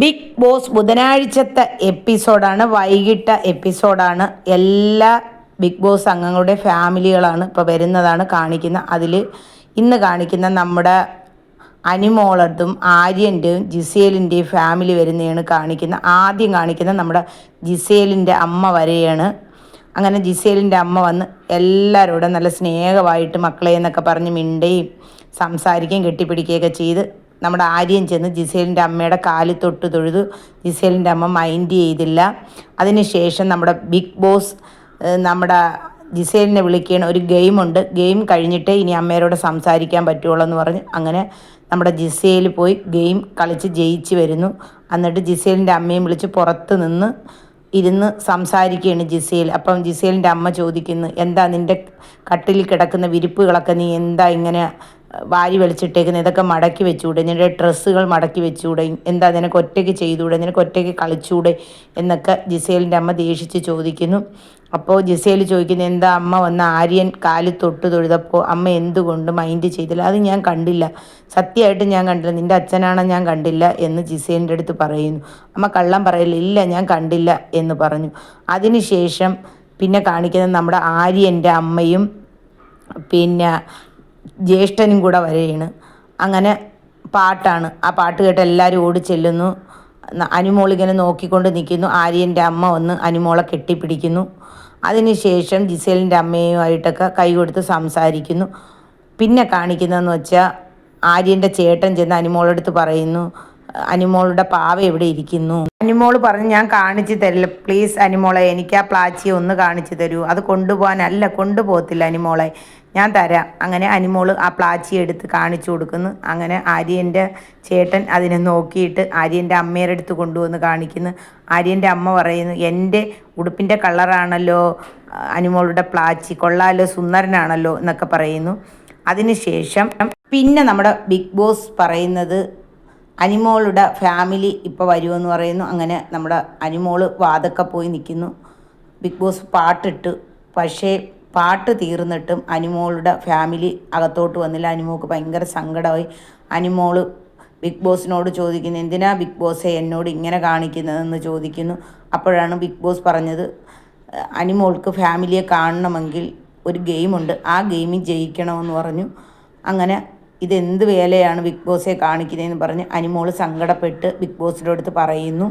Big boss ബുധനാഴ്ചത്തെ എപ്പിസോഡാണ് വൈകിട്ട് എപ്പിസോഡാണ്. എല്ലാ ബിഗ് ബോസ് അംഗങ്ങളുടെ ഫാമിലികളാണ് ഇപ്പോൾ വരുന്നതാണ് കാണിക്കുന്ന അതിൽ ഇന്ന് കാണിക്കുന്ന നമ്മുടെ അനിമോളതും ആര്യന്റെയും ജിസേലിന്റെയും ഫാമിലി വരുന്നതാണ് കാണിക്കുന്ന ആദ്യം കാണിക്കുന്ന നമ്മുടെ ജിസേലിന്റെ അമ്മ വരെയാണ്. അങ്ങനെ ജിസേലിന്റെ അമ്മ വന്ന് എല്ലാവരോടും നല്ല സ്നേഹമായിട്ട് മക്കളെ എന്നൊക്കെ പറഞ്ഞ് മിണ്ടുകയും സംസാരിക്കുകയും കെട്ടിപ്പിടിക്കുകയൊക്കെ ചെയ്ത് നമ്മുടെ ആര്യൻ ചെന്ന് ജിസേലിന്റെ അമ്മയുടെ കാലിൽ തൊട്ട് തൊഴുതു. ജിസേലിന്റെ അമ്മ മൈൻഡ് ചെയ്തില്ല. അതിനുശേഷം നമ്മുടെ ബിഗ് ബോസ് നമ്മുടെ ജിസേലിനെ വിളിക്കുകയാണ് ഒരു ഗെയിമുണ്ട് ഗെയിം കഴിഞ്ഞിട്ട് ഇനി അമ്മയോട് സംസാരിക്കാൻ പറ്റുള്ളൂ എന്ന് പറഞ്ഞ് അങ്ങനെ നമ്മുടെ ജിസേൽ പോയി ഗെയിം കളിച്ച് ജയിച്ച് വരുന്നു. എന്നിട്ട് ജിസേലിന്റെ അമ്മയും വിളിച്ച് പുറത്ത് നിന്ന് ഇരുന്ന് സംസാരിക്കുകയാണ് ജിസേൽ. അപ്പം ജിസേലിന്റെ അമ്മ ചോദിക്കുന്നു എന്താ നിന്റെ കട്ടിലിൽ കിടക്കുന്ന വിരിപ്പുകളൊക്കെ നീ എന്താ ഇങ്ങനെ വാരി വലിച്ചിട്ടേക്കുന്നത് ഇതൊക്കെ മടക്കി വെച്ചുകൂടെ നിന്റെ ഡ്രസ്സുകൾ മടക്കി വെച്ചുകൂടെ എന്താ നിനക്ക് ഒറ്റയ്ക്ക് ചെയ്തുകൂടെ നിനക്ക് ഒറ്റയ്ക്ക് കളിച്ചുകൂടെ എന്നൊക്കെ ജിസേലിന്റെ അമ്മ ദേഷിച്ച് ചോദിക്കുന്നു. അപ്പോൾ ജിസേൽ ചോദിക്കുന്നത് എന്താ അമ്മ വന്ന ആര്യൻ കാലിൽ തൊട്ട് തൊഴുതപ്പോൾ അമ്മ എന്തുകൊണ്ട് മൈൻഡ് ചെയ്തില്ല? അത് ഞാൻ കണ്ടില്ല. സത്യമായിട്ട് ഞാൻ കണ്ടില്ല. നിന്റെ അച്ഛനാണോ ഞാൻ കണ്ടില്ല എന്ന് ജിസേലിന്റെ അടുത്ത് പറയുന്നു. അമ്മ കള്ളം പറയില്ല ഇല്ല ഞാൻ കണ്ടില്ല എന്ന് പറഞ്ഞു. അതിനുശേഷം പിന്നെ കാണിക്കുന്നത് നമ്മുടെ ആര്യന്റെ അമ്മയും പിന്നെ ജ്യേഷ്ഠനും കൂടെ വരികയാണ്. അങ്ങനെ പാട്ടാണ്. ആ പാട്ട് കേട്ട് എല്ലാവരും ഓടി ചെല്ലുന്നു. അനുമോൾ ഇങ്ങനെ നോക്കിക്കൊണ്ട് നിൽക്കുന്നു. ആര്യന്റെ അമ്മ വന്ന് അനുമോളെ കെട്ടിപ്പിടിക്കുന്നു. അതിനുശേഷം ജിസേലിന്റെ അമ്മയുമായിട്ടൊക്കെ കൈ കൊടുത്ത് സംസാരിക്കുന്നു. പിന്നെ കാണിക്കുന്നതെന്ന് വെച്ചാൽ ആര്യന്റെ ചേട്ടൻ ചെന്ന് അനുമോളെടുത്ത് പറയുന്നു. അനിമോളുടെ പാവ എവിടെ ഇരിക്കുന്നു? അനിമോൾ പറഞ്ഞ് ഞാൻ കാണിച്ചു തരില്ല. പ്ലീസ് അനിമോളെ എനിക്ക് ആ പ്ലാച്ചി ഒന്ന് കാണിച്ചു തരൂ. അത് കൊണ്ടുപോകാനല്ല കൊണ്ടുപോകത്തില്ല അനിമോളെ. ഞാൻ തരാം. അങ്ങനെ അനിമോൾ ആ പ്ലാച്ചി എടുത്ത് കാണിച്ചു കൊടുക്കുന്നു. അങ്ങനെ ആര്യന്റെ ചേട്ടൻ അതിനെ നോക്കിയിട്ട് ആര്യന്റെ അമ്മയുടെ അടുത്ത് കൊണ്ടുവന്ന് കാണിക്കുന്നു. ആര്യന്റെ അമ്മ പറയുന്നു എന്റെ ഉടുപ്പിന്റെ കളറാണല്ലോ അനിമോളുടെ പ്ലാച്ചി. കൊള്ളാലോ സുന്ദരനാണല്ലോ എന്നൊക്കെ പറയുന്നു. അതിനുശേഷം പിന്നെ നമ്മുടെ ബിഗ് ബോസ് പറയുന്നത് അനിമോളുടെ ഫാമിലി ഇപ്പോൾ വരുമെന്ന് പറയുന്നു. അങ്ങനെ നമ്മുടെ അനിമോൾ വാതൊക്കെ പോയി നിൽക്കുന്നു. ബിഗ് ബോസ് പാട്ടിട്ട്. പക്ഷേ പാട്ട് തീർന്നിട്ടും അനിമോളുടെ ഫാമിലി അകത്തോട്ട് വന്നില്ല. അനിമോൾക്ക് ഭയങ്കര സങ്കടമായി. അനിമോൾ ബിഗ് ബോസിനോട് ചോദിക്കുന്നു എന്തിനാ ബിഗ് ബോസെ എന്നോട് ഇങ്ങനെ കാണിക്കുന്നതെന്ന് ചോദിക്കുന്നു? അപ്പോഴാണ് ബിഗ് ബോസ് പറഞ്ഞത് അനിമോൾക്ക് ഫാമിലിയെ കാണണമെങ്കിൽ ഒരു ഗെയിമുണ്ട്. ആ ഗെയിമിൽ ജയിക്കണമെന്ന് പറഞ്ഞു. അങ്ങനെ ഇതെന്ത് വേലയാണ് ബിഗ് ബോസെ കാണിക്കുന്നതെന്ന് പറഞ്ഞ് അനിമോൾ സങ്കടപ്പെട്ട് ബിഗ് ബോസിന്റെ അടുത്ത് പറയുന്നു.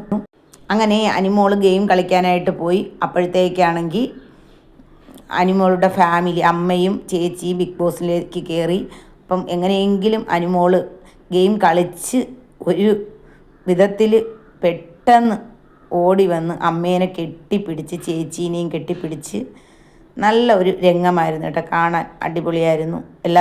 അങ്ങനെ അനിമോൾ ഗെയിം കളിക്കാനായിട്ട് പോയി. അപ്പോഴത്തേക്കാണെങ്കിൽ അനിമോളുടെ ഫാമിലി അമ്മയും ചേച്ചിയും ബിഗ് ബോസിലേക്ക് കയറി അപ്പം എങ്ങനെയെങ്കിലും അനിമോൾ ഗെയിം കളിച്ച് ഒരു വിധത്തിൽ പെട്ടെന്ന് ഓടി വന്ന് അമ്മേനെ കെട്ടിപ്പിടിച്ച് ചേച്ചീനെയും കെട്ടിപ്പിടിച്ച് നല്ല ഒരു രംഗമായിരുന്നു കേട്ടോ. കാണാൻ അടിപൊളിയായിരുന്നു. എല്ലാ